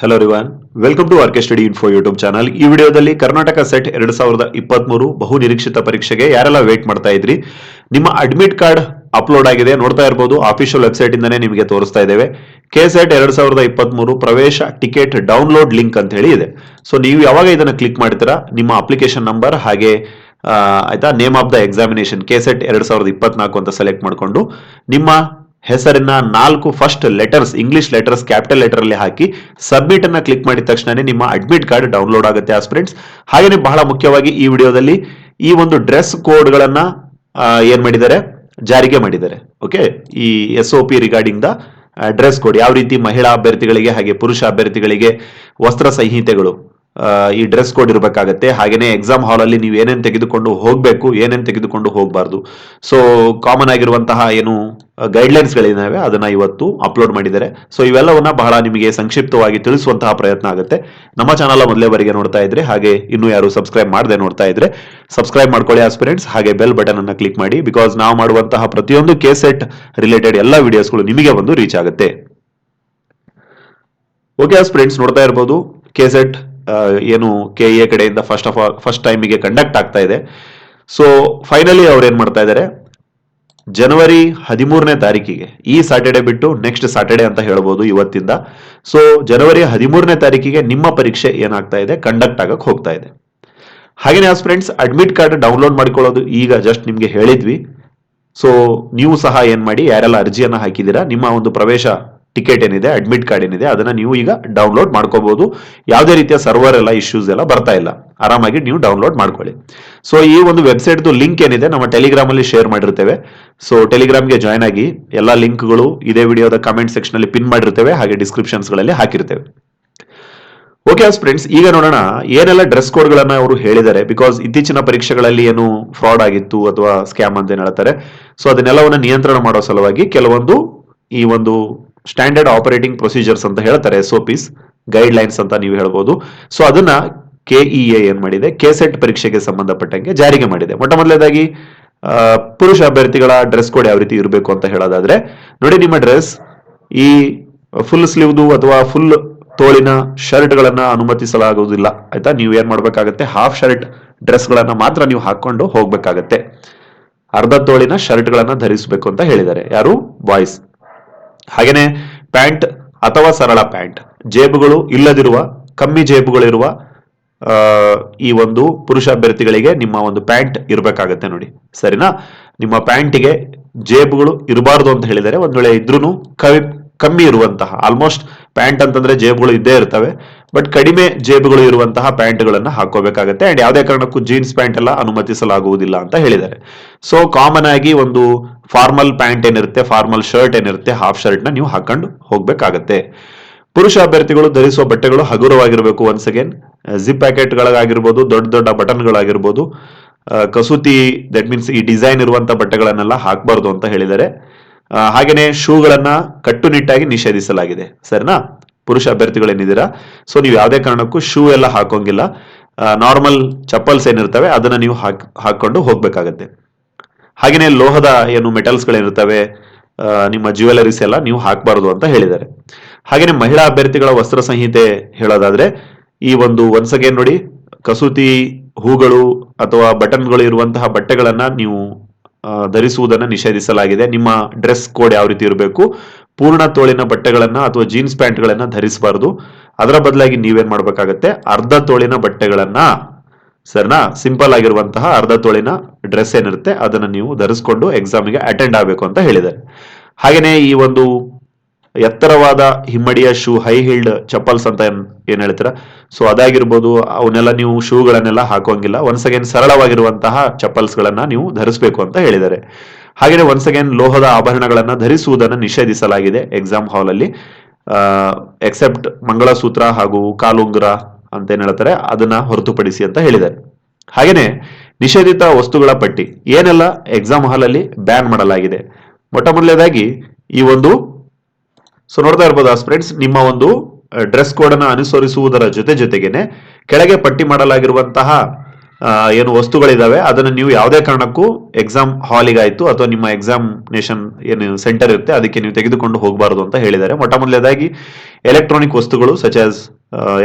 Hello ರಿವಾನ್ welcome to RK study info YouTube channel ಈ ವಿಡಿಯೋದಲ್ಲಿ Karnataka set ಎರಡ್ ಸಾವಿರದ ಇಪ್ಪತ್ಮೂರು ಬಹು ನಿರೀಕ್ಷಿತ ಪರೀಕ್ಷೆಗೆ ಯಾರೆಲ್ಲ ವೇಟ್ ಮಾಡ್ತಾ ಇದ್ರಿ? ನಿಮ್ಮ ಅಡ್ಮಿಟ್ ಕಾರ್ಡ್ ಅಪ್ಲೋಡ್ ಆಗಿದೆ, ನೋಡ್ತಾ ಇರಬಹುದು ಆಫಿಷಿಯಲ್ ವೆಬ್ಸೈಟ್ ಇಂದನೇ ನಿಮಗೆ ತೋರಿಸ್ತಾ ಇದ್ದೇವೆ. ಕೆ ಸೆಟ್ ಎರಡ್ ಸಾವಿರದ ಇಪ್ಪತ್ಮೂರು ಪ್ರವೇಶ ಟಿಕೆಟ್ ಡೌನ್ಲೋಡ್ ಲಿಂಕ್ ಅಂತ ಹೇಳಿ ಇದೆ. ಸೊ ನೀವು ಯಾವಾಗ ಇದನ್ನ ಕ್ಲಿಕ್ ಮಾಡ್ತೀರಾ ನಿಮ್ಮ ಅಪ್ಲಿಕೇಶನ್ ನಂಬರ್ ಹಾಗೆ ಆಯ್ತಾ name of the examination K SET ಎರಡ್ ಸಾವಿರದ ಇಪ್ಪತ್ನಾಲ್ಕು ಅಂತ ಸೆಲೆಕ್ಟ್ ಮಾಡಿಕೊಂಡು ನಿಮ್ಮ ಹೆಸರಿನ ನಾಲ್ಕು first letters English letters capital letter ಅಲ್ಲಿ ಹಾಕಿ ಸಬ್ಮಿಟ್ ಅನ್ನ ಕ್ಲಿಕ್ ಮಾಡಿದ ತಕ್ಷಣ ನಿಮ್ಮ ಅಡ್ಮಿಟ್ ಕಾರ್ಡ್ ಡೌನ್ಲೋಡ್ ಆಗುತ್ತೆ ಆಸ್ಪಿರೆಂಟ್ಸ್ ಹಾಗೇನೆ ಬಹಳ ಮುಖ್ಯವಾಗಿ ಈ ವಿಡಿಯೋದಲ್ಲಿ ಈ ಒಂದು ಡ್ರೆಸ್ ಕೋಡ್ಗಳನ್ನ ಏನ್ ಮಾಡಿದ್ದಾರೆ? ಜಾರಿಗೆ ಮಾಡಿದ್ದಾರೆ. ಓಕೆ ಈ S O P regarding the dress code ಯಾವ ರೀತಿ ಮಹಿಳಾ ಅಭ್ಯರ್ಥಿಗಳಿಗೆ ಹಾಗೆ ಪುರುಷ ಅಭ್ಯರ್ಥಿಗಳಿಗೆ ವಸ್ತ್ರ ಸಂಹಿತೆಗಳು. ಈ ಡ್ರೆಸ್ ಕೋಡ್ ಇರಬೇಕಾಗತ್ತೆ. ಹಾಗೇನೆ ಎಕ್ಸಾಮ್ ಹಾಲ್ ಅಲ್ಲಿ ನೀವು ಏನೇನು ತೆಗೆದುಕೊಂಡು ಹೋಗಬೇಕು, ಏನೇನು ತೆಗೆದುಕೊಂಡು ಹೋಗಬಾರ್ದು. ಸೊ ಕಾಮನ್ ಆಗಿರುವಂತಹ ಏನು ಗೈಡ್ಲೈನ್ಸ್ ಗಳಿದಾವೆ, ಅದನ್ನ ಇವತ್ತು ಅಪ್ಲೋಡ್ ಮಾಡಿದ್ದಾರೆ. ಸೊ ಇವೆಲ್ಲವನ್ನ ಬಹಳ ನಿಮಗೆ ಸಂಕ್ಷಿಪ್ತವಾಗಿ ತಿಳಿಸುವಂತಹ ಪ್ರಯತ್ನ ಆಗುತ್ತೆ. ನಮ್ಮ ಚಾನಲ್ ಮೊದಲೇವರೆಗೆ ನೋಡ್ತಾ ಇದ್ರೆ, ಹಾಗೆ ಇನ್ನು ಯಾರು ಸಬ್ಸ್ಕ್ರೈಬ್ ಮಾಡದೆ ನೋಡ್ತಾ ಇದ್ರೆ ಸಬ್ಸ್ಕ್ರೈಬ್ ಮಾಡ್ಕೊಳ್ಳಿ ಆಸ್ಪಿರೆಂಟ್ಸ್ ಹಾಗೆ ಬೆಲ್ ಬಟನ್ ಅನ್ನ ಕ್ಲಿಕ್ ಮಾಡಿ ಬಿಕಾಸ್ ನಾವು ಮಾಡುವಂತಹ ಪ್ರತಿಯೊಂದು ಕೇಸೆಟ್ ರಿಲೇಟೆಡ್ ಎಲ್ಲ ವಿಡಿಯೋಸ್ಗಳು ನಿಮಗೆ ಬಂದು ರೀಚ್ ಆಗುತ್ತೆ. ಓಕೆ ಫ್ರೆಂಡ್ಸ್ ನೋಡ್ತಾ ಇರ್ಬೋದು ಕೆಸೆಟ್ ಏನು ಕೆ ಎ ಕಡೆಯಿಂದ ಫಸ್ಟ್ ಆಫ್ ಆಲ್ ಫಸ್ಟ್ ಟೈಮಿಗೆ ಕಂಡಕ್ಟ್ ಆಗ್ತಾ ಇದೆ. ಸೊ ಫೈನಲಿ ಅವ್ರು ಏನು ಮಾಡ್ತಾ ಇದ್ದಾರೆ ಜನವರಿ ಹದಿಮೂರನೇ ತಾರೀಕಿಗೆ, ಈ ಸಾಟರ್ಡೆ ಬಿಟ್ಟು ನೆಕ್ಸ್ಟ್ ಸಾಟರ್ಡೆ ಅಂತ ಹೇಳ್ಬೋದು ಇವತ್ತಿಂದ. ಸೊ ಜನವರಿ ಹದಿಮೂರನೇ ತಾರೀಕಿಗೆ ನಿಮ್ಮ ಪರೀಕ್ಷೆ ಏನಾಗ್ತಾ ಇದೆ? ಕಂಡಕ್ಟ್ ಆಗಕ್ಕೆ ಹೋಗ್ತಾ ಇದೆ. ಹಾಗೇನೇ as friends admit card download ಮಾಡ್ಕೊಳ್ಳೋದು ಈಗ ಜಸ್ಟ್ ನಿಮಗೆ ಹೇಳಿದ್ವಿ. ಸೊ ನೀವು ಸಹ ಏನು ಮಾಡಿ, ಯಾರೆಲ್ಲ ಅರ್ಜಿಯನ್ನು ಹಾಕಿದ್ದೀರಾ, ನಿಮ್ಮ ಒಂದು ಪ್ರವೇಶ ಟಿಕೆಟ್ ಏನಿದೆ ಅಡ್ಮಿಟ್ ಕಾರ್ಡ್ ಏನಿದೆ, ಅದನ್ನ ನೀವು ಈಗ ಡೌನ್ಲೋಡ್ ಮಾಡ್ಕೋಬಹುದು ಯಾವುದೇ ರೀತಿಯ ಸರ್ವರ್ ಎಲ್ಲ ಇಶ್ಯೂಸ್ ಎಲ್ಲ ಬರ್ತಾ ಇಲ್ಲ. ಆರಾಮಾಗಿ ನೀವು ಡೌನ್ಲೋಡ್ ಮಾಡ್ಕೊಳ್ಳಿ. ಸೊ ಈ ಒಂದು ವೆಬ್ಸೈಟ್ ಲಿಂಕ್ ಏನಿದೆ, ನಮ್ಮ ಟೆಲಿಗ್ರಾಮ್ ಅಲ್ಲಿ ಶೇರ್ ಮಾಡಿರ್ತೇವೆ. ಸೊ ಟೆಲಿಗ್ರಾಮ್ಗೆ ಜಾಯ್ನ್ ಆಗಿ ಎಲ್ಲ ಲಿಂಕ್ಗಳು ಇದೇ ವಿಡಿಯೋದ ಕಮೆಂಟ್ ಸೆಕ್ಷನ್ ಅಲ್ಲಿ ಪಿನ್ ಮಾಡಿರ್ತೇವೆ, ಹಾಗೆ ಡಿಸ್ಕ್ರಿಪ್ಷನ್ಸ್ಗಳಲ್ಲಿ ಹಾಕಿರ್ತೇವೆ. ಓಕೆ ಫ್ರೆಂಡ್ಸ್ ಈಗ ನೋಡೋಣ, ಏನೆಲ್ಲ ಡ್ರೆಸ್ ಕೋಡ್ಗಳನ್ನು ಅವರು ಹೇಳಿದ್ದಾರೆ? ಬಿಕಾಸ್ ಇತ್ತೀಚಿನ ಪರೀಕ್ಷೆಗಳಲ್ಲಿ ಏನು ಫ್ರಾಡ್ ಆಗಿತ್ತು ಅಥವಾ ಸ್ಕ್ಯಾಮ್ ಅಂತ ಏನು ಹೇಳ್ತಾರೆ. ಸೊ ಅದನ್ನೆಲ್ಲವನ್ನ ನಿಯಂತ್ರಣ ಮಾಡೋ ಸಲುವಾಗಿ ಕೆಲವೊಂದು ಈ ಒಂದು ಸ್ಟ್ಯಾಂಡರ್ಡ್ ಆಪರೇಟಿಂಗ್ ಪ್ರೊಸೀಜರ್ಸ್ ಅಂತ ಹೇಳ್ತಾರೆ ಎಸ್ ಪಿಸ್ ಗೈಡ್ ಲೈನ್ಸ್ ಅಂತ ನೀವು ಹೇಳ್ಬೋದು. ಸೊ ಅದನ್ನ ಕೆಇಎ ಏನ್ ಮಾಡಿದೆ? ಕೆಸೆಟ್ ಪರೀಕ್ಷೆಗೆ ಸಂಬಂಧಪಟ್ಟಂಗೆ ಜಾರಿಗೆ ಮಾಡಿದೆ. ಮೊಟ್ಟ ಮೊದಲೇದಾಗಿ ಪುರುಷ ಅಭ್ಯರ್ಥಿಗಳ ಡ್ರೆಸ್ ಕೋಡ್ ಯಾವ ರೀತಿ ಇರಬೇಕು ಅಂತ ಹೇಳೋದಾದ್ರೆ, ನೋಡಿ ನಿಮ್ಮ ಡ್ರೆಸ್ ಈ ಫುಲ್ ಸ್ಲೀವ್ದು ಅಥವಾ ಫುಲ್ ತೋಳಿನ ಶರ್ಟ್ ಗಳನ್ನ ಅನುಮತಿಸಲಾಗುವುದಿಲ್ಲ. ಆಯ್ತಾ? ನೀವು ಏನ್ ಮಾಡ್ಬೇಕಾಗತ್ತೆ? ಹಾಫ್ ಶರ್ಟ್ ಡ್ರೆಸ್ ಗಳನ್ನ ಮಾತ್ರ ನೀವು ಹಾಕೊಂಡು ಹೋಗ್ಬೇಕಾಗತ್ತೆ. ಅರ್ಧ ತೋಳಿನ ಶರ್ಟ್ ಗಳನ್ನ ಧರಿಸಬೇಕು ಅಂತ ಹೇಳಿದ್ದಾರೆ. ಯಾರು? ಬಾಯ್ಸ್ ಹಾಗೇನೆ ಪ್ಯಾಂಟ್ ಅಥವಾ ಸರಳ ಪ್ಯಾಂಟ್. ಜೇಬುಗಳು ಇಲ್ಲದಿರುವ, ಕಮ್ಮಿ ಜೇಬುಗಳಿರುವ ಈ ಒಂದು ಪುರುಷ ಅಭ್ಯರ್ಥಿಗಳಿಗೆ ನಿಮ್ಮ ಒಂದು ಪ್ಯಾಂಟ್ ಇರಬೇಕಾಗತ್ತೆ ನೋಡಿ. ಸರಿನಾ? ನಿಮ್ಮ ಪ್ಯಾಂಟಿಗೆ ಜೇಬುಗಳು ಇರಬಾರದು ಅಂತ ಹೇಳಿದರೆ ಒಂದ್ ವೇಳೆ ಇದ್ರೂ ಕಮ್ಮಿ ಇರುವಂತಹ ಆಲ್ಮೋಸ್ಟ್ ಪ್ಯಾಂಟ್ ಅಂತಂದ್ರೆ ಜೇಬುಗಳು ಇದ್ದೇ ಇರ್ತವೆ. ಬಟ್ ಕಡಿಮೆ ಜೇಬುಗಳು ಇರುವಂತಹ ಪ್ಯಾಂಟ್ಗಳನ್ನ ಹಾಕೋಬೇಕಾಗತ್ತೆ ಅಂಡ್ ಯಾವುದೇ ಕಾರಣಕ್ಕೂ ಜೀನ್ಸ್ ಪ್ಯಾಂಟ್ ಎಲ್ಲ ಅನುಮತಿಸಲಾಗುವುದಿಲ್ಲ ಅಂತ ಹೇಳಿದ್ದಾರೆ. ಸೊ ಕಾಮನ್ ಆಗಿ ಒಂದು ಫಾರ್ಮಲ್ ಪ್ಯಾಂಟ್ ಏನಿರುತ್ತೆ ಫಾರ್ಮಲ್ ಶರ್ಟ್ ಏನಿರುತ್ತೆ ಹಾಫ್ ಶರ್ಟ್ನ ನೀವು ಹಾಕೊಂಡು ಹೋಗ್ಬೇಕಾಗತ್ತೆ. ಪುರುಷ ಅಭ್ಯರ್ಥಿಗಳು ಧರಿಸುವ ಬಟ್ಟೆಗಳು ಹಗುರವಾಗಿರಬೇಕು ಒನ್ಸ್ ಅಗೇನ್ ಜಿಪ್ ಪ್ಯಾಕೆಟ್ ಗಳಾಗಿರ್ಬೋದು ದೊಡ್ಡ ದೊಡ್ಡ ಬಟನ್ ಗಳಾಗಿರ್ಬೋದು ಆ, ಕಸೂತಿ ದಟ್ ಮೀನ್ಸ್ ಈ ಡಿಸೈನ್ ಇರುವಂತಹ ಬಟ್ಟೆಗಳನ್ನೆಲ್ಲ ಹಾಕಬಾರ್ದು ಅಂತ ಹೇಳಿದ್ದಾರೆ. ಆ, ಹಾಗೇನೆ ಶೂಗಳನ್ನ ಕಟ್ಟುನಿಟ್ಟಾಗಿ ನಿಷೇಧಿಸಲಾಗಿದೆ. ಸರಿನಾ? ಪುರುಷ ಅಭ್ಯರ್ಥಿಗಳೇನಿದ್ದೀರಾ? ಸೊ ನೀವು ಯಾವುದೇ ಕಾರಣಕ್ಕೂ ಶೂ ಎಲ್ಲ ಹಾಕೋಂಗಿಲ್ಲ. ನಾರ್ಮಲ್ ಚಪ್ಪಲ್ಸ್ ಏನಿರ್ತವೆ ಅದನ್ನ ನೀವು ಹಾಕ್ ಹಾಕೊಂಡು ಹೋಗ್ಬೇಕಾಗತ್ತೆ. ಹಾಗೆಯೇ ಲೋಹದ ಏನು ಮೆಟಲ್ಸ್ ಗಳಿರ್ತವೆ ಆ, ನಿಮ್ಮ ಜ್ಯುವೆಲರೀಸ್ ಎಲ್ಲ ನೀವು ಹಾಕಬಾರದು ಅಂತ ಹೇಳಿದ್ದಾರೆ. ಹಾಗೆಯೇ ಮಹಿಳಾ ಅಭ್ಯರ್ಥಿಗಳ ವಸ್ತ್ರ ಸಂಹಿತೆ ಹೇಳೋದಾದ್ರೆ ಈ ಒಂದು ಒನ್ಸ್ ಅಗೇನ್ ನೋಡಿ ಕಸೂತಿ ಹೂಗಳು ಅಥವಾ ಬಟನ್ಗಳು ಇರುವಂತಹ ಬಟ್ಟೆಗಳನ್ನ ನೀವು ಧರಿಸುವುದನ್ನ ನಿಷೇಧಿಸಲಾಗಿದೆ. ನಿಮ್ಮ ಡ್ರೆಸ್ ಕೋಡ್ ಯಾವ ರೀತಿ ಇರಬೇಕು? ಪೂರ್ಣ ತೋಳಿನ ಬಟ್ಟೆಗಳನ್ನ ಅಥವಾ ಜೀನ್ಸ್ ಪ್ಯಾಂಟ್ಗಳನ್ನ ಧರಿಸಬಾರದು. ಅದರ ಬದಲಾಗಿ ನೀವೇನ್ ಮಾಡ್ಬೇಕಾಗತ್ತೆ? ಅರ್ಧ ತೋಳಿನ ಬಟ್ಟೆಗಳನ್ನ, ಸರಿನಾ, ಸಿಂಪಲ್ ಆಗಿರುವಂತಹ ಅರ್ಧ ತೋಳಿನ ಡ್ರೆಸ್ ಏನಿರುತ್ತೆ, ಅದನ್ನ ನೀವು ಧರಿಸ್ಕೊಂಡು ಎಕ್ಸಾಮಿಗೆ ಅಟೆಂಡ್ ಆಗಬೇಕು ಅಂತ ಹೇಳಿದ್ದಾರೆ. ಹಾಗೆಯೇ ಈ ಒಂದು ಎತ್ತರವಾದ ಹಿಮ್ಮಡಿಯ ಶೂ ಹೈ ಹೀಲ್ಡ್ ಚಪ್ಪಲ್ಸ್ ಅಂತ ಏನ್ ಏನ್ ಹೇಳ್ತೀರಾ? ಸೊ ಅದಾಗಿರ್ಬೋದು, ಅವನ್ನೆಲ್ಲ ನೀವು ಶೂಗಳನ್ನೆಲ್ಲ ಹಾಕೋಂಗಿಲ್ಲ ಒನ್ಸ್ ಅಗೇನ್ ಸರಳವಾಗಿರುವಂತಹ ಚಪ್ಪಲ್ಸ್ ಗಳನ್ನ ನೀವು ಧರಿಸಬೇಕು ಅಂತ ಹೇಳಿದ್ದಾರೆ. ಹಾಗೆಯೇ ಒನ್ಸ್ ಅಗೇನ್ ಲೋಹದ ಆಭರಣಗಳನ್ನ ಧರಿಸುವುದನ್ನು ನಿಷೇಧಿಸಲಾಗಿದೆ ಎಕ್ಸಾಮ್ ಹಾಲ್ ಅಲ್ಲಿ. ಎಕ್ಸೆಪ್ಟ್ ಮಂಗಳಸೂತ್ರ ಹಾಗೂ ಕಾಲುಂಗುರ ಅಂತ ಏನ್ ಹೇಳ್ತಾರೆ, ಅದನ್ನ ಹೊರತುಪಡಿಸಿ ಅಂತ ಹೇಳಿದ್ದಾರೆ. ಹಾಗೇನೆ ನಿಷೇಧಿತ ವಸ್ತುಗಳ ಪಟ್ಟಿ. ಏನೆಲ್ಲ ಎಕ್ಸಾಮ್ ಹಾಲ್ ಅಲ್ಲಿ ಬ್ಯಾನ್ ಮಾಡಲಾಗಿದೆ? ಮೊಟ್ಟ ಮೊದಲನೇದಾಗಿ, ಈ ಒಂದು ಸೊ ನೋಡ್ತಾ ಇರ್ಬೋದು ಫ್ರೆಂಡ್ಸ್ ನಿಮ್ಮ ಒಂದು ಡ್ರೆಸ್ ಕೋಡ್ ಅನ್ನು ಅನುಸರಿಸುವುದರ ಜೊತೆ ಜೊತೆಗೇನೆ ಕೆಳಗೆ ಪಟ್ಟಿ ಮಾಡಲಾಗಿರುವಂತಹ ಏನು ವಸ್ತುಗಳಿದಾವೆ, ಅದನ್ನು ನೀವು ಯಾವುದೇ ಕಾರಣಕ್ಕೂ ಎಕ್ಸಾಮ್ ಹಾಲಿಗಾಯಿತು ಅಥವಾ ನಿಮ್ಮ ಎಕ್ಸಾಮಿನೇಷನ್ ಏನು ಸೆಂಟರ್ ಇರುತ್ತೆ, ಅದಕ್ಕೆ ನೀವು ತೆಗೆದುಕೊಂಡು ಹೋಗಬಾರದು ಅಂತ ಹೇಳಿದ್ದಾರೆ. ಮೊಟ್ಟ ಮೊದಲೇದಾಗಿ ಎಲೆಕ್ಟ್ರಾನಿಕ್ ವಸ್ತುಗಳು ಸಚ್ ಆಸ್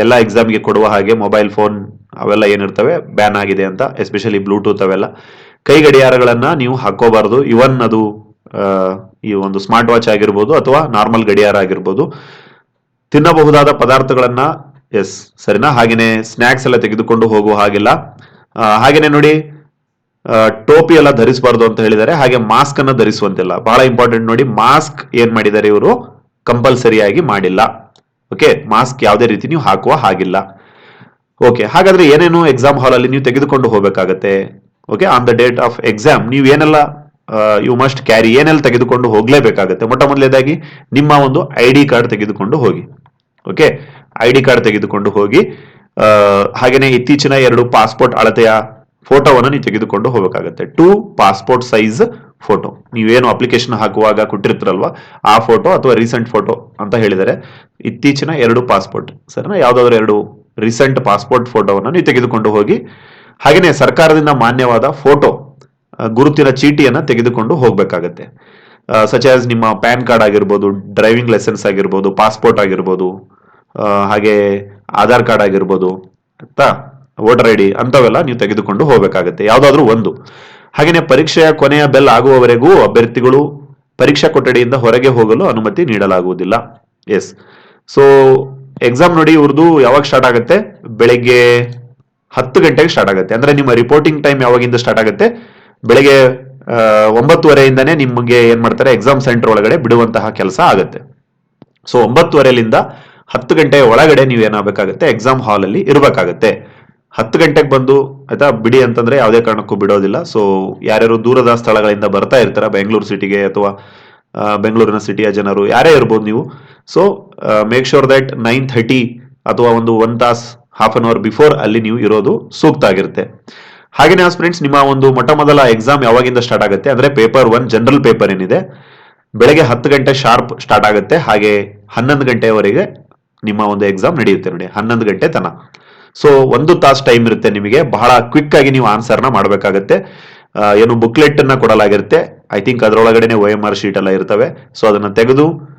ಎಲ್ಲ ಎಕ್ಸಾಮ್ಗೆ ಕೊಡುವ ಹಾಗೆ ಮೊಬೈಲ್ ಫೋನ್ ಅವೆಲ್ಲ ಏನಿರ್ತವೆ ಬ್ಯಾನ್ ಆಗಿದೆ ಅಂತ ಎಸ್ಪೆಷಲಿ ಬ್ಲೂಟೂತ್ ಅವೆಲ್ಲ ಕೈ ಗಡಿಯಾರಗಳನ್ನು ನೀವು ಹಾಕೋಬಾರದು ಇವನ್ ಅದು ಈ ಒಂದು ಸ್ಮಾರ್ಟ್ ವಾಚ್ ಆಗಿರ್ಬೋದು ಅಥವಾ ನಾರ್ಮಲ್ ಗಡಿಯಾರ ಆಗಿರ್ಬೋದು. ತಿನ್ನಬಹುದಾದ ಪದಾರ್ಥಗಳನ್ನ, ಎಸ್, ಸರಿನಾ? ಹಾಗೇನೆ ಸ್ನಾಕ್ಸ್ ಎಲ್ಲ ತೆಗೆದುಕೊಂಡು ಹೋಗುವ ಹಾಗಿಲ್ಲ. ಹಾಗೆಯೇ ಹಾಗೇನೆ ನೋಡಿ ಟೋಪಿ ಎಲ್ಲ ಧರಿಸಬಾರ್ದು ಅಂತ ಹೇಳಿದ್ದಾರೆ. ಹಾಗೆ ಮಾಸ್ಕ್ ಅನ್ನ ಧರಿಸುವಂತಿಲ್ಲ. ಬಹಳ ಇಂಪಾರ್ಟೆಂಟ್ ನೋಡಿ, ಮಾಸ್ಕ್ ಏನ್ ಮಾಡಿದ್ದಾರೆ ಇವರು? ಕಂಪಲ್ಸರಿಯಾಗಿ ಮಾಡಿಲ್ಲ. ಓಕೆ, ಮಾಸ್ಕ್ ಯಾವುದೇ ರೀತಿ ನೀವು ಹಾಕುವ ಹಾಗಿಲ್ಲ. ಓಕೆ, ಹಾಗಾದ್ರೆ ಏನೇನು ಎಕ್ಸಾಮ್ ಹಾಲ್ ಅಲ್ಲಿ ನೀವು ತೆಗೆದುಕೊಂಡು ಹೋಗಬೇಕಾಗತ್ತೆ? Okay on the date of exam ನೀವು ಏನೆಲ್ಲ ಯು ಮಸ್ಟ್ ಕ್ಯಾರಿ ಏನೆಲ್ಲ ತೆಗೆದುಕೊಂಡು ಹೋಗಲೇಬೇಕಾಗುತ್ತೆ. ಮೊಟ್ಟ ಮೊದಲೇದಾಗಿ ನಿಮ್ಮ ಒಂದು ಐ ಡಿ ಕಾರ್ಡ್ ತೆಗೆದುಕೊಂಡು ಹೋಗಿ. ಓಕೆ ಐ ಡಿ ಕಾರ್ಡ್ ತೆಗೆದುಕೊಂಡು ಹೋಗಿ ಹಾಗೆಯೇ ಇತ್ತೀಚಿನ ಎರಡು ಪಾಸ್ಪೋರ್ಟ್ ಅಳತೆಯ ಫೋಟೋವನ್ನು ನೀವು ತೆಗೆದುಕೊಂಡು ಹೋಗಬೇಕಾಗತ್ತೆ. ಟೂ ಪಾಸ್ಪೋರ್ಟ್ ಸೈಜ್ ಫೋಟೋ ನೀವೇನು ಅಪ್ಲಿಕೇಶನ್ ಹಾಕುವಾಗ ಕೊಟ್ಟಿರ್ತೀರಲ್ವ? ಆ ಫೋಟೋ ಅಥವಾ ರೀಸೆಂಟ್ ಫೋಟೋ ಅಂತ ಹೇಳಿದರೆ ಇತ್ತೀಚಿನ ಎರಡು ಪಾಸ್ಪೋರ್ಟ್ ಸರಿನಾ? ಯಾವುದಾದ್ರೂ ಎರಡು ರೀಸೆಂಟ್ ಪಾಸ್ಪೋರ್ಟ್ ಫೋಟೋವನ್ನು ನೀವು ತೆಗೆದುಕೊಂಡು ಹೋಗಿ ಹಾಗೆಯೇ ಸರ್ಕಾರದಿಂದ ಮಾನ್ಯವಾದ ಫೋಟೋ ಗುರುತಿನ ಚೀಟಿಯನ್ನ ತೆಗೆದುಕೊಂಡು ಹೋಗಬೇಕಾಗತ್ತೆ. ಸಚ್ ಆಸ್ ನಿಮ್ಮ ಪ್ಯಾನ್ ಕಾರ್ಡ್ ಆಗಿರ್ಬೋದು, ಡ್ರೈವಿಂಗ್ ಲೈಸೆನ್ಸ್ ಆಗಿರ್ಬೋದು, ಪಾಸ್ಪೋರ್ಟ್ ಆಗಿರ್ಬೋದು ಹಾಗೆ ಆಧಾರ್ ಕಾರ್ಡ್ ಆಗಿರ್ಬೋದು, ಆಯ್ತಾ? ವೋಟರ್ ಐ ಡಿ ಅಂಥವೆಲ್ಲ ನೀವು ತೆಗೆದುಕೊಂಡು ಹೋಗಬೇಕಾಗತ್ತೆ, ಯಾವುದಾದ್ರೂ ಒಂದು. ಹಾಗೆಯೇ ಪರೀಕ್ಷೆಯ ಕೊನೆಯ ಬೆಲ್ ಆಗುವವರೆಗೂ ಅಭ್ಯರ್ಥಿಗಳು ಪರೀಕ್ಷಾ ಕೊಠಡಿಯಿಂದ ಹೊರಗೆ ಹೋಗಲು ಅನುಮತಿ ನೀಡಲಾಗುವುದಿಲ್ಲ. ಎಸ್ ಸೊ ಎಕ್ಸಾಮ್ ನೋಡಿ ಇವ್ರದ್ದು ಯಾವಾಗ ಸ್ಟಾರ್ಟ್ ಆಗುತ್ತೆ? ಬೆಳಿಗ್ಗೆ ಹತ್ತು ಗಂಟೆಗೆ ಸ್ಟಾರ್ಟ್ ಆಗುತ್ತೆ. ಅಂದ್ರೆ ನಿಮ್ಮ ರಿಪೋರ್ಟಿಂಗ್ ಟೈಮ್ ಯಾವಾಗಿಂದ ಸ್ಟಾರ್ಟ್ ಆಗುತ್ತೆ? ಬೆಳಗ್ಗೆ ಒಂಬತ್ತುವರೆಯಿಂದನೇ ನಿಮಗೆ ಏನ್ ಮಾಡ್ತಾರೆ ಎಕ್ಸಾಮ್ ಸೆಂಟರ್ ಒಳಗಡೆ ಬಿಡುವಂತಹ ಕೆಲಸ ಆಗುತ್ತೆ. ಸೊ ಒಂಬತ್ತುವರೆಲಿಂದ ಹತ್ತು ಗಂಟೆ ಒಳಗಡೆ ನೀವು ಏನಾಗಬೇಕಾಗುತ್ತೆ ಎಕ್ಸಾಮ್ ಹಾಲ್ ಅಲ್ಲಿ ಇರಬೇಕಾಗತ್ತೆ. ಹತ್ತು ಗಂಟೆಗೆ ಬಂದು, ಆಯ್ತಾ, ಬಿಡಿ ಅಂತಂದ್ರೆ ಯಾವುದೇ ಕಾರಣಕ್ಕೂ ಬಿಡೋದಿಲ್ಲ. ಸೊ ಯಾರ್ಯಾರು ದೂರದ ಸ್ಥಳಗಳಿಂದ ಬರ್ತಾ ಇರ್ತಾರ, ಬೆಂಗಳೂರು ಸಿಟಿಗೆ ಅಥವಾ ಬೆಂಗಳೂರಿನ ಸಿಟಿಯ ಜನರು, ಯಾರೇ ಇರ್ಬೋದು ನೀವು. So make sure that nine thirty ಅಥವಾ ಒಂದು ಒನ್ ತಾಸ್ ಹಾಫ್ ಅನ್ ಅವರ್ ಬಿಫೋರ್ ಅಲ್ಲಿ ನೀವು ಇರೋದು ಸೂಕ್ತ ಆಗಿರುತ್ತೆ. ಹಾಗೇನೆ ಫ್ರೆಂಡ್ಸ್ ನಿಮ್ಮ ಒಂದು ಮೊಟ್ಟ ಮೊದಲ ಎಕ್ಸಾಮ್ ಯಾವಾಗಿಂದ ಸ್ಟಾರ್ಟ್ ಆಗುತ್ತೆ ಅಂದ್ರೆ ಪೇಪರ್ ಒನ್ ಜನರಲ್ ಪೇಪರ್ ಏನಿದೆ ಬೆಳಗ್ಗೆ ಹತ್ತು ಗಂಟೆ ಶಾರ್ಪ್ ಸ್ಟಾರ್ಟ್ ಆಗುತ್ತೆ ಹಾಗೆ ಹನ್ನೊಂದು ಗಂಟೆವರೆಗೆ ನಿಮ್ಮ ಒಂದು ಎಕ್ಸಾಮ್ ನಡೆಯುತ್ತೆ ನೋಡಿ ಹನ್ನೊಂದು ಗಂಟೆ ತನ ಸೊ ಒಂದು ತಾಸು ಟೈಮ್ ಇರುತ್ತೆ ನಿಮಗೆ ಬಹಳ ಕ್ವಿಕ್ ಆಗಿ ನೀವು ಆನ್ಸರ್ನ ಮಾಡಬೇಕಾಗತ್ತೆ. ಆ, ಏನು ಬುಕ್ಲೆಟ್ ಅನ್ನ ಕೊಡಲಾಗಿರುತ್ತೆ. ಐ ಥಿಂಕ್ ಅದರೊಳಗಡೆನೆ ಒ ಎಂ ಆರ್ ಶೀಟ್ ಎಲ್ಲ ಇರ್ತವೆ. ಸೊ ಅದನ್ನ ತೆಗೆದು ಆ,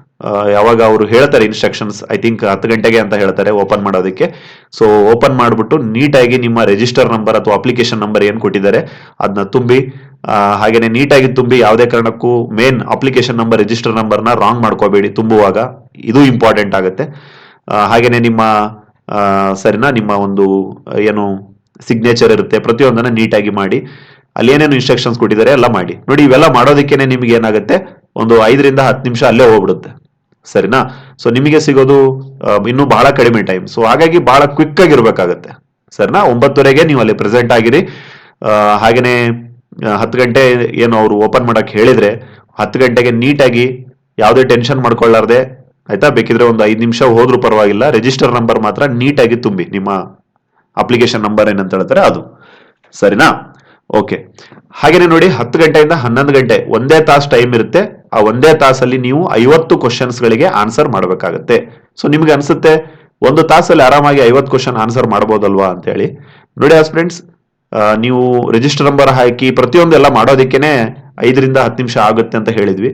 ಯಾವಾಗ ಅವರು ಹೇಳ್ತಾರೆ ಇನ್ಸ್ಟ್ರಕ್ಷನ್ಸ್ ಐ ಥಿಂಕ್ ಹತ್ತು ಗಂಟೆಗೆ ಅಂತ ಹೇಳ್ತಾರೆ ಓಪನ್ ಮಾಡೋದಕ್ಕೆ. ಸೊ ಓಪನ್ ಮಾಡಿಬಿಟ್ಟು ನೀಟಾಗಿ ನಿಮ್ಮ ರಿಜಿಸ್ಟರ್ ನಂಬರ್ ಅಥವಾ ಅಪ್ಲಿಕೇಶನ್ ನಂಬರ್ ಏನು ಕೊಟ್ಟಿದ್ದಾರೆ ಅದನ್ನ ತುಂಬಿ ಹಾಗೆಯೇ ನೀಟಾಗಿ ತುಂಬಿ ಯಾವುದೇ ಕಾರಣಕ್ಕೂ ಮೇನ್ ಅಪ್ಲಿಕೇಶನ್ ನಂಬರ್ ರಿಜಿಸ್ಟರ್ ನಂಬರ್ನ ರಾಂಗ್ ಮಾಡ್ಕೋಬೇಡಿ ತುಂಬುವಾಗ. ಇದು ಇಂಪಾರ್ಟೆಂಟ್ ಆಗುತ್ತೆ. ಹಾಗೆಯೇ ನಿಮ್ಮ ಸರಿನಾ, ನಿಮ್ಮ ಒಂದು, ಏನು ಸಿಗ್ನೇಚರ್ ಇರುತ್ತೆ, ಪ್ರತಿಯೊಂದನ್ನು ನೀಟಾಗಿ ಮಾಡಿ. ಅಲ್ಲಿ ಏನೇನು ಇನ್ಸ್ಟ್ರಕ್ಷನ್ಸ್ ಕೊಟ್ಟಿದ್ದಾರೆ ಎಲ್ಲ ಮಾಡಿ. ನೋಡಿ, ಇವೆಲ್ಲ ಮಾಡೋದಕ್ಕೇನೆ ನಿಮ್ಗೆ ಏನಾಗುತ್ತೆ? ಒಂದು ಐದರಿಂದ ಹತ್ತು ನಿಮಿಷ ಅಲ್ಲೇ ಹೋಗ್ಬಿಡುತ್ತೆ. ಸರಿನಾ? ಸೊ ನಿಮಗೆ ಸಿಗೋದು ಇನ್ನೂ ಬಹಳ ಕಡಿಮೆ ಟೈಮ್ ಸೊ ಹಾಗಾಗಿ ಬಹಳ ಕ್ವಿಕ್ ಆಗಿರ್ಬೇಕಾಗತ್ತೆ ಸರಿನಾ? ಒಂಬತ್ತುವರೆಗೆ ನೀವು ಅಲ್ಲಿ ಪ್ರೆಸೆಂಟ್ ಆಗಿರಿ. ಹಾಗೇನೆ ಹತ್ತು ಗಂಟೆ ಏನು ಅವರು ಓಪನ್ ಮಾಡಕ್ ಹೇಳಿದ್ರೆ, ಹತ್ತು ಗಂಟೆಗೆ ನೀಟಾಗಿ ಯಾವುದೇ ಟೆನ್ಷನ್ ಮಾಡ್ಕೊಳ್ಳಾರ್ದೆ, ಆಯ್ತಾ? ಬೇಕಿದ್ರೆ ಒಂದು ಐದು ನಿಮಿಷ ಹೋದ್ರೂ ಪರವಾಗಿಲ್ಲ. ರಿಜಿಸ್ಟರ್ ನಂಬರ್ ಮಾತ್ರ ನೀಟಾಗಿ ತುಂಬಿ. ನಿಮ್ಮ ಅಪ್ಲಿಕೇಶನ್ ನಂಬರ್ ಏನಂತ ಹೇಳ್ತಾರೆ ಅದು. ಸರಿನಾ? ಓಕೆ ಹಾಗೇನೆ ನೋಡಿ, ಹತ್ತು ಗಂಟೆಯಿಂದ ಹನ್ನೊಂದು ಗಂಟೆ, ಒಂದೇ ತಾಸು ಟೈಮ್ ಇರುತ್ತೆ. ಆ ಒಂದೇ ತಾಸಲ್ಲಿ ನೀವು ಐವತ್ತು ಕ್ವಶನ್ಸ್ ಗಳಿಗೆ ಆನ್ಸರ್ ಮಾಡಬೇಕಾಗತ್ತೆ. ಸೊ ನಿಮ್ಗೆ ಅನ್ಸುತ್ತೆ, ಒಂದು ತಾಸಲ್ಲಿ ಆರಾಮಾಗಿ ಐವತ್ತು ಕ್ವಶನ್ ಆನ್ಸರ್ ಮಾಡ್ಬೋದಲ್ವಾ ಅಂತ ಹೇಳಿ ನೋಡಿ ಆಸ್ ಫ್ರೆಂಡ್ಸ್ ನೀವು ರಿಜಿಸ್ಟರ್ ನಂಬರ್ ಹಾಕಿ ಪ್ರತಿಯೊಂದೆಲ್ಲ ಮಾಡೋದಕ್ಕೇನೆ ಐದರಿಂದ ಹತ್ತು ನಿಮಿಷ ಆಗುತ್ತೆ ಅಂತ ಹೇಳಿದ್ವಿ.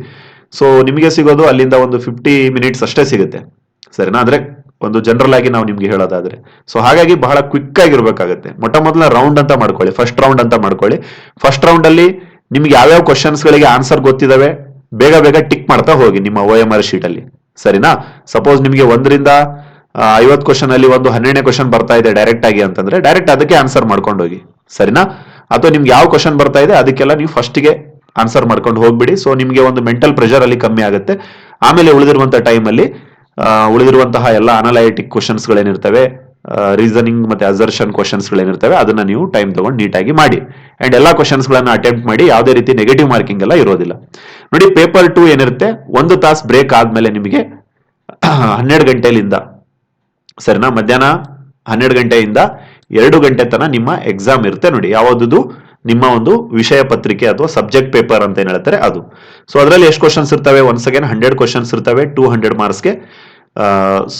ಸೊ ನಿಮಗೆ ಸಿಗೋದು ಅಲ್ಲಿಂದ ಒಂದು ಫಿಫ್ಟಿ ಮಿನಿಟ್ಸ್ ಅಷ್ಟೇ ಸಿಗುತ್ತೆ. ಸರಿನಾ? ಒಂದು ಜನರಲ್ ಆಗಿ ನಾವು ನಿಮ್ಗೆ ಹೇಳೋದಾದ್ರೆ. ಸೊ ಹಾಗಾಗಿ ಬಹಳ ಕ್ವಿಕ್ ಆಗಿರ್ಬೇಕಾಗುತ್ತೆ. ಮೊಟ್ಟ ಮೊದಲ ರೌಂಡ್ ಅಂತ ಮಾಡ್ಕೊಳ್ಳಿ. ಫಸ್ಟ್ ರೌಂಡ್ ಅಂತ ಮಾಡ್ಕೊಳ್ಳಿ. ಫಸ್ಟ್ ರೌಂಡ್ ಅಲ್ಲಿ ನಿಮ್ಗೆ ಯಾವ್ಯಾವ ಕ್ವಶನ್ಸ್ಗಳಿಗೆ ಆನ್ಸರ್ ಗೊತ್ತಿದಾವೆ? ಬೇಗ ಬೇಗ ಟಿಕ್ ಮಾಡ್ತಾ ಹೋಗಿ ನಿಮ್ಮ ಒ ಎಂ ಆರ್ ಶೀಟ್ ಅಲ್ಲಿ ಸರಿನಾ? ಸಪೋಸ್ ನಿಮಗೆ ಒಂದರಿಂದ ಐವತ್ತು ಕ್ವಶನ್ ಅಲ್ಲಿ ಒಂದು ಹನ್ನೆರಡನೇ ಕ್ವಶನ್ ಬರ್ತಾ ಇದೆ ಡೈರೆಕ್ಟ್ ಆಗಿ ಅಂತಂದ್ರೆ ಡೈರೆಕ್ಟ್ ಅದಕ್ಕೆ ಆನ್ಸರ್ ಮಾಡ್ಕೊಂಡು ಹೋಗಿ ಸರಿನಾ? ಅಥವಾ ನಿಮ್ಗೆ ಯಾವ ಕ್ವಶನ್ ಬರ್ತಾ ಇದೆ ಅದಕ್ಕೆಲ್ಲ ನೀವು ಫಸ್ಟ್ಗೆ ಆನ್ಸರ್ ಮಾಡ್ಕೊಂಡು ಹೋಗ್ಬಿಡಿ. ಸೊ ನಿಮಗೆ ಒಂದು ಮೆಂಟಲ್ ಪ್ರೆಷರ್ ಅಲ್ಲಿ ಕಮ್ಮಿ ಆಗುತ್ತೆ. ಆಮೇಲೆ ಉಳಿದಿರುವಂತಹ ಟೈಮ್ ಅಲ್ಲಿ ಆ, ಉಳಿದಿರುವಂತಹ ಎಲ್ಲ ಅನಲೈಟಿಕ್ ಕ್ವಶನ್ಸ್ ಗಳೇನಿರ್ತವೆ ರೀಸನಿಂಗ್ ಮತ್ತೆ ಅಸರ್ಷನ್ ಕ್ವಶನ್ಸ್ ಗಳೇನಿರ್ತವೆ ಅದನ್ನ ನೀವು ಟೈಮ್ ತಗೊಂಡು ನೀಟಾಗಿ ಮಾಡಿ. ಅಂಡ್ ಎಲ್ಲ ಕ್ವಶನ್ಸ್ ಗಳನ್ನ ಅಟೆಂಪ್ಟ್ ಮಾಡಿ ಯಾವುದೇ ರೀತಿ ನೆಗೆಟಿವ್ ಮಾರ್ಕಿಂಗ್ ಎಲ್ಲ ಇರೋದಿಲ್ಲ. ನೋಡಿ ಪೇಪರ್ ಟು ಏನಿರುತ್ತೆ? ಒಂದು ತಾಸು ಬ್ರೇಕ್ ಆದ್ಮೇಲೆ ನಿಮಗೆ ಹನ್ನೆರಡು ಗಂಟೆಲಿಂದ, ಸರಿನಾ? ಮಧ್ಯಾಹ್ನ ಹನ್ನೆರಡು ಗಂಟೆಯಿಂದ ಎರಡು ಗಂಟೆ ತನಕ ನಿಮ್ಮ ಎಕ್ಸಾಮ್ ಇರುತ್ತೆ ನೋಡಿ. ಯಾವ್ದು ನಿಮ್ಮ ಒಂದು ವಿಷಯ ಪತ್ರಿಕೆ ಅಥವಾ ಸಬ್ಜೆಕ್ಟ್ ಪೇಪರ್ ಅಂತ ಏನ್ ಹೇಳ್ತಾರೆ ಅದು. ಸೊ ಅದರಲ್ಲಿ ಎಷ್ಟು ಕ್ವಶನ್ಸ್ ಇರ್ತವೆ? ಒನ್ಸ್ ಅಗೇನ್ ಹಂಡ್ರೆಡ್ ಕ್ವಶನ್ಸ್ ಇರ್ತವೆ ಟೂ ಹಂಡ್ರೆಡ್ ಮಾರ್ಕ್ಸ್ಗೆ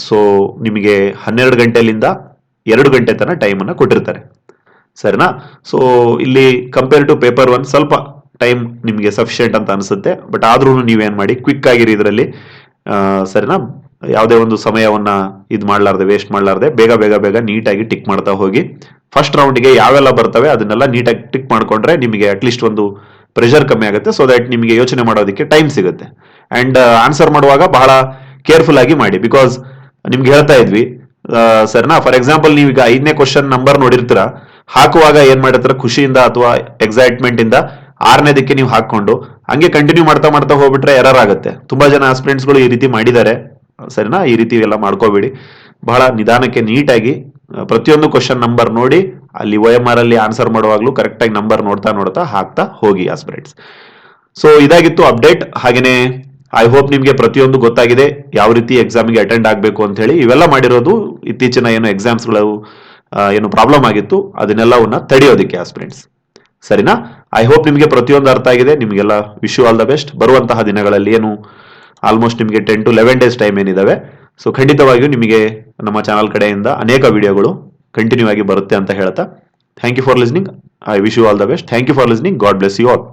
ಸೊ ನಿಮಗೆ ಹನ್ನೆರಡು ಗಂಟೆಲಿಂದ ಎರಡು ಗಂಟೆ ತನಕ ಟೈಮನ್ನು ಕೊಟ್ಟಿರ್ತಾರೆ. ಸರಿನಾ? ಸೊ ಇಲ್ಲಿ ಕಂಪೇರ್ ಟು ಪೇಪರ್ ಒನ್ ಸ್ವಲ್ಪ ಟೈಮ್ ನಿಮಗೆ ಸಫಿಷಿಯೆಂಟ್ ಅಂತ ಅನಿಸುತ್ತೆ. ಬಟ್ ಆದ್ರೂ ನೀವೇನು ಮಾಡಿ ಕ್ವಿಕ್ ಆಗಿರಿ ಇದರಲ್ಲಿ. ಸರಿನಾ? ಯಾವುದೇ ಒಂದು ಸಮಯವನ್ನ ಇದು ಮಾಡಲಾರ್ದೆ ವೇಸ್ಟ್ ಮಾಡಲಾರ್ದೆ, ಬೇಗ ಬೇಗ ಬೇಗ ನೀಟಾಗಿ ಟಿಕ್ ಮಾಡ್ತಾ ಹೋಗಿ. ಫಸ್ಟ್ ರೌಂಡ್ಗೆ ಯಾವೆಲ್ಲ ಬರ್ತವೆ ಅದನ್ನೆಲ್ಲ ನೀಟಾಗಿ ಟಿಕ್ ಮಾಡ್ಕೊಂಡ್ರೆ ನಿಮಗೆ ಅಟ್ಲೀಸ್ಟ್ ಒಂದು ಪ್ರೆಷರ್ ಕಮ್ಮಿ ಆಗುತ್ತೆ. ಸೊ ದಟ್ ನಿಮಗೆ ಯೋಚನೆ ಮಾಡೋದಕ್ಕೆ ಟೈಮ್ ಸಿಗುತ್ತೆ. ಅಂಡ್ ಆನ್ಸರ್ ಮಾಡುವಾಗ ಬಹಳ ಕೇರ್ಫುಲ್ ಆಗಿ ಮಾಡಿ. ಬಿಕಾಸ್ ನಿಮ್ಗೆ ಹೇಳ್ತಾ ಇದ್ವಿ ಸರಿನಾ? ಫಾರ್ ಎಕ್ಸಾಂಪಲ್ ನೀವೀಗ ಐದನೇ ಕ್ವಶನ್ ನಂಬರ್ ನೋಡಿರ್ತೀರ? ಹಾಕುವಾಗ ಏನ್ ಮಾಡಿರ್ತೀರ? ಖುಷಿಯಿಂದ ಅಥವಾ ಎಕ್ಸೈಟ್ಮೆಂಟ್ ಇಂದ ಆರನೇದಕ್ಕೆ ನೀವು ಹಾಕೊಂಡು ಹಂಗೆ ಕಂಟಿನ್ಯೂ ಮಾಡ್ತಾ ಮಾಡ್ತಾ ಹೋಗ್ಬಿಟ್ರೆ ಎರರ್ ಆಗುತ್ತೆ. ತುಂಬಾ ಜನ ಗಳು ಈ ರೀತಿ ಮಾಡಿದ್ದಾರೆ. ಸರಿನಾ? ಈ ರೀತಿ ಎಲ್ಲ ಮಾಡ್ಕೋಬೇಡಿ. ಬಹಳ ನಿಧಾನಕ್ಕೆ ನೀಟಾಗಿ ಪ್ರತಿಯೊಂದು ಕ್ವಶನ್ ನಂಬರ್ ನೋಡಿ, ಅಲ್ಲಿ ಒ ಎಂ ಆರ್ ಅಲ್ಲಿ ಆನ್ಸರ್ ಮಾಡುವಾಗ್ಲೂ ಕರೆಕ್ಟಾಗಿ ನಂಬರ್ ನೋಡ್ತಾ ನೋಡ್ತಾ ಹಾಕ್ತಾ ಹೋಗಿ ಆಸ್ಪಿರೆಂಟ್ಸ್ ಸೊ ಇದಾಗಿತ್ತು ಅಪ್ಡೇಟ್ ಹಾಗೇನೆ ಐ ಹೋಪ್ ನಿಮಗೆ ಪ್ರತಿಯೊಂದು ಗೊತ್ತಾಗಿದೆ. ಯಾವ ರೀತಿ ಎಕ್ಸಾಮಿಗೆ ಅಟೆಂಡ್ ಆಗಬೇಕು ಅಂತ ಹೇಳಿ. ಇವೆಲ್ಲ ಮಾಡಿರೋದು ಇತ್ತೀಚಿನ ಏನು ಎಕ್ಸಾಮ್ಸ್ಗಳು ಏನು ಪ್ರಾಬ್ಲಮ್ ಆಗಿತ್ತು. ಅದನ್ನೆಲ್ಲವನ್ನ ತಡೆಯೋದಕ್ಕೆ ಆಸ್ಪಿರೆಂಟ್ಸ್ ಸರಿನಾ? ಐ ಹೋಪ್ ನಿಮಗೆ ಪ್ರತಿಯೊಂದು ಅರ್ಥ ಆಗಿದೆ. ನಿಮಗೆಲ್ಲ ವಿಶ್ ಆಲ್ ದ ಬೆಸ್ಟ್ ಬರುವಂತಹ ದಿನಗಳಲ್ಲಿ ಏನು ಆಲ್ಮೋಸ್ಟ್ ನಿಮಗೆ ten to eleven days time ಏನಿದಾವೆ. So ಖಂಡಿತವಾಗಿಯೂ ನಿಮಗೆ ನಮ್ಮ ಚಾನಲ್ ಕಡೆಯಿಂದ ಅನೇಕ ವಿಡಿಯೋಗಳು ಕಂಟಿನ್ಯೂ ಆಗಿ ಬರುತ್ತೆ ಅಂತ ಹೇಳ್ತಾ. Thank you for listening I wish you all the best thank you for listening God bless you all